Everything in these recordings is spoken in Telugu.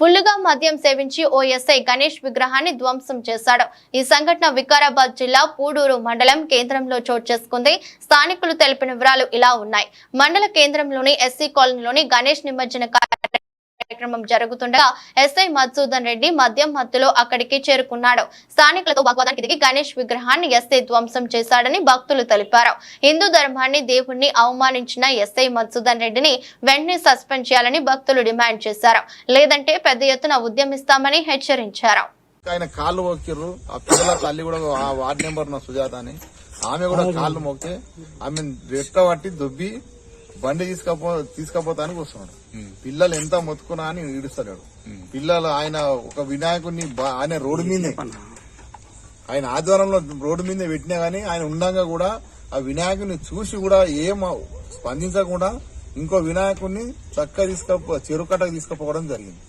ఫుల్లుగా మద్యం సేవించి ఓ ఎస్ఐ గణేష్ విగ్రహాన్ని ధ్వంసం చేశాడు. ఈ సంఘటన వికారాబాద్ జిల్లా పూడూరు మండలం కేంద్రంలో చోటు చేసుకుంది. స్థానికులు తెలిపిన వివరాలు ఇలా ఉన్నాయి. మండల కేంద్రంలోని ఎస్సీ కాలనీలోని గణేష్ నిమజ్జన కార్యక్రమం జరుగుతుండగా ఎస్ఐ మధుసూదన్ రెడ్డి మద్యం మత్తులో అక్కడికి చేరుకున్నాడు. స్థానికులతో వాగ్వాదానికి దిగి గణేష్ విగ్రహాన్ని ఎస్ఐ ధ్వంసం చేశాడని భక్తులు తెలిపారు. హిందూ ధర్మాన్ని దేవుణ్ణి అవమానించిన ఎస్ఐ మధుసూదన్ రెడ్డిని వెంటనే సస్పెండ్ చేయాలని భక్తులు డిమాండ్ చేశారు. లేదంటే పెద్ద ఎత్తున ఉద్యమిస్తామని హెచ్చరించారు. ఆయన కాళ్ళు మొక్కిర్రు. ఆ పిల్లల తల్లి కూడా ఆ వార్డ్ నెంబర్ ఉన్న సుజాత అని ఆమె కూడా కాళ్ళు మొక్కితే ఆమె రెక్క పట్టి దుబ్బి బండి తీసుకపో తీసుకపోతానికి వస్తున్నాడు. పిల్లలు ఎంత మొత్తుకున్నా అని ఈడుస్తాడు పిల్లలు ఆయన ఒక వినాయకుడిని ఆయన రోడ్డు మీదే. ఆయన ఆధ్వర్యంలో రోడ్డు మీద పెట్టినా గానీ ఆయన ఉండంగా కూడా ఆ వినాయకుడిని చూసి కూడా ఏం స్పందించకుండా ఇంకో వినాయకుడిని చక్కగా తీసుకపో చెరుకట్టకు తీసుకుపోవడం జరిగింది.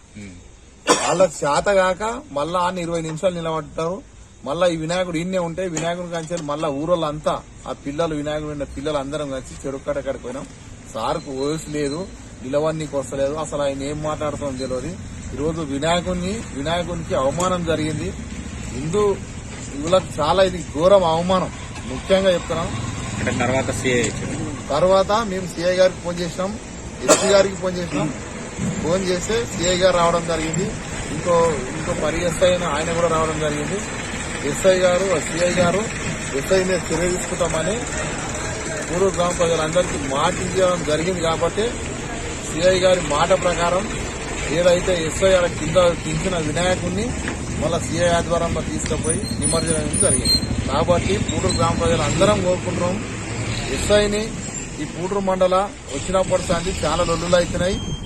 వాళ్ళకి చేత కాక మళ్ళా ఆయన ఇరవై నిమిషాలు నిలబడ్డారు. మళ్ళా ఈ వినాయకుడు ఇన్నే ఉంటే వినాయకుడిని కంచారు మళ్ళా ఊరోళ్ళంతా ఆ పిల్లలు వినాయకుడు ఉన్న పిల్లలు అందరం కలిసి చెరుకట్ట కాడికి పోయినాం. సార్కు వయసు లేదు నిలవన్నీకి వస్తలేదు అసలు ఆయన ఏం మాట్లాడుతాం తెలియదు. ఈరోజు వినాయకుడిని వినాయకునికి అవమానం జరిగింది. హిందూ యువలకు చాలా ఇది ఘోరం అవమానం. ముఖ్యంగా చెప్తున్నాం తర్వాత సిఐ తర్వాత మేము సిఐ గారికి ఫోన్ చేసినాం. ఎస్పీ గారికి ఫోన్ చేసినాం. ఫోన్ చేస్తే సిఐ గారు రావడం జరిగింది. ఇంకో ఇంకో పరి ఎస్ఐ ఆయన కూడా రావడం జరిగింది. ఎస్ఐ గారు సిఐ గారు ఎస్ఐ మీద చర్య తీసుకుంటామని పూర్వ గ్రామ ప్రజలందరికీ మాట ఇవ్వడం జరిగింది కాబట్టి సిఐ గారి మాట ప్రకారం ఏదైతే ఎస్ఐ గారి కింద దించిన వినాయకుడిని మళ్ళా సిఐ ఆధ్వర్యంలో తీసుకుపోయి నిమజ్జనం జరిగింది. కాబట్టి పూడూరు గ్రామ ప్రజలు అందరం కోరుకుంటున్నాం. ఎస్ఐని ఈ పూడూరు మండల వచ్చినప్పటి నుంచి చాలా లొల్లులు అవుతున్నాయి